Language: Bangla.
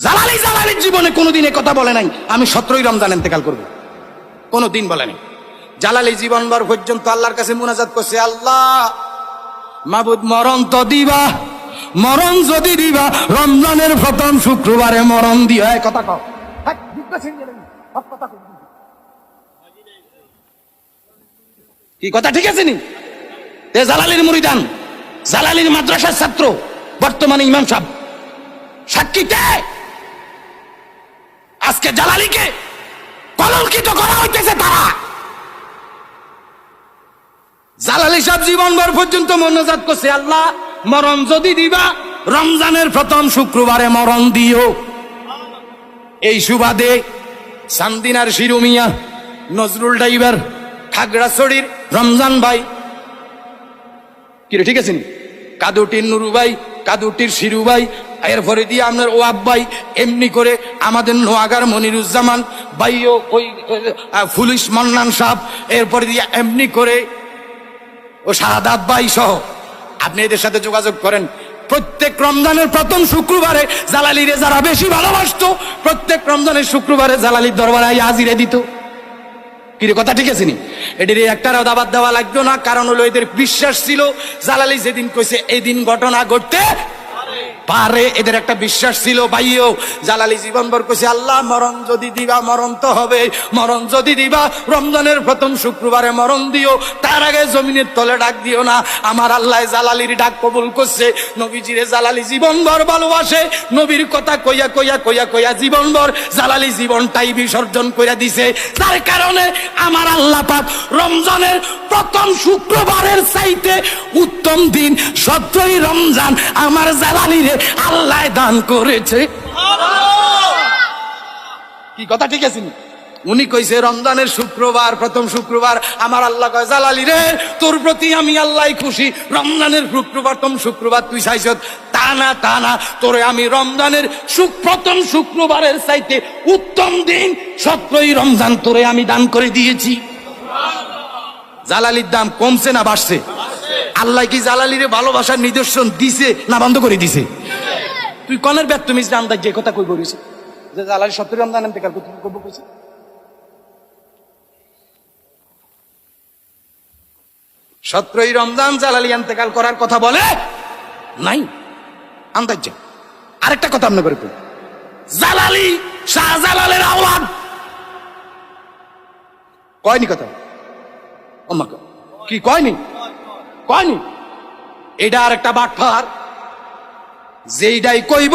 জালালি জালালির জীবনে কোনোদিন কথা বলে নাই। আমি সতেরোই রমজান এতেকাল করব। কোনো দিন বলে নাই। জালালি জীবনভর পর্যন্ত আল্লাহর কাছে মুনাজাত করছে, আল্লাহ, মাবুদ, মরণ তো দিবা, মরণ যদি দিবা, রমজানের প্রথম শুক্রবারে মরণ দিয়া এ কথা কও। কি কথা, ঠিক আছে নি? জালালির মুরিদান, জালালির মাদ্রাসার ছাত্র, বর্তমানে ইমাম সাহেব। সাক্ষীতে আজকে জালালিকে কলঙ্কিত করা হইতেছে তারা জালালি সাহেব জীবনভর পর্যন্ত মনোজাত করছে, আল্লাহ মরণ যদি দিবা, রমজানের প্রথম শুক্রবারে মরণ দিও এই সুবাদে সান্দিনার শিরুমিয়া নজরুল ডাইভার খাগড়াছড়ির রমজান ভাই, কিরে, ঠিক আছে? কাদুটির নুরু ভাই কাদুটির শিরু ভাই, এরপরে দিয়ে আপনার ও আব্বাই এমনি করে আমাদের নোয়াগার মনিরুজ্জামান ভাইও ওই পুলিশ মন্নান সাহ এরপরে দিয়ে এমনি করে ও শাহাদাত ভাই সহ আপনি এদের সাথে যোগাযোগ করেন। প্রত্যেক রমজানের প্রথম শুক্রবারে জালালিরে যারা বেশি ভালোবাসতো, প্রত্যেক রমজানের শুক্রবারে জালালির দরবারে হাজিরে দিত। কিরে কথা ঠিক আছে নি? এদের একটারও দাবাত দেওয়া লাগতো না। কারণ হলো এদের বিশ্বাস ছিল, জালালি যেদিন কইছে এই দিন ঘটনা ঘটতে পারে এদের একটা বিশ্বাস ছিল ভাইও জালালি জীবনভর কইছে আল্লাহ মরণ যদি দিবা, মরণ তো হবে। মরণ যদি দিবা, রমজানের প্রথম শুক্রবারে মরণ দিও। তার আগে জমিনের তলে ডাক দিও না। আমার আল্লাহ জালালির ডাক কবুল করছে। নবীজিরে জালালি জীবনভর ভালোবাসে। নবীর কথা কইয়া কইয়া কইয়া কইয়া জীবনভর জালালি জীবনটাই বিসর্জন কইয়া দিছে। তার কারণে আমার আল্লাহ পাক রমজানের প্রথম শুক্রবারের চাইতে উত্তম দিন সত্যই রমজান আমার জালালিরে আল্লাহ দান করেছে। কি কথা ঠিক আছে উনি কইছে, রমজানের শুক্রবার, প্রথম শুক্রবার। আমার আল্লাহ কয়, জালালি রে, তোর প্রতি আমি আল্লাহ খুশি। রমজানের শুক্রবার প্রথম শুক্রবার তুই চাইছ তোরে আমি রমজানের প্রথম শুক্রবারের চাইতে উত্তম দিন সত্যই রমজান তোরে আমি দান করে দিয়েছি। জালালির দাম কমছে না বাড়ছে? আল্লাহ কি জালালিরে ভালোবাসার নিদর্শন দিছে না বন্ধ করে দিছে? তুই কনের ব্যর্থ মিস আন্দাজ যে কথা কই বলিস যে জালালি সত্তর রমজান আনতে কাল করব কইছে। সত্রই রমজান জালালি আন্তেকাল করার কথা বলে? নাই। আন্দাজ যা। আরেকটা কথা আপনার করে। জালালি শাহজালালের আওলাদ। কয়নি কথা। কি কয়নি? কয়নি? এটা আর একটা যেইটাই কইব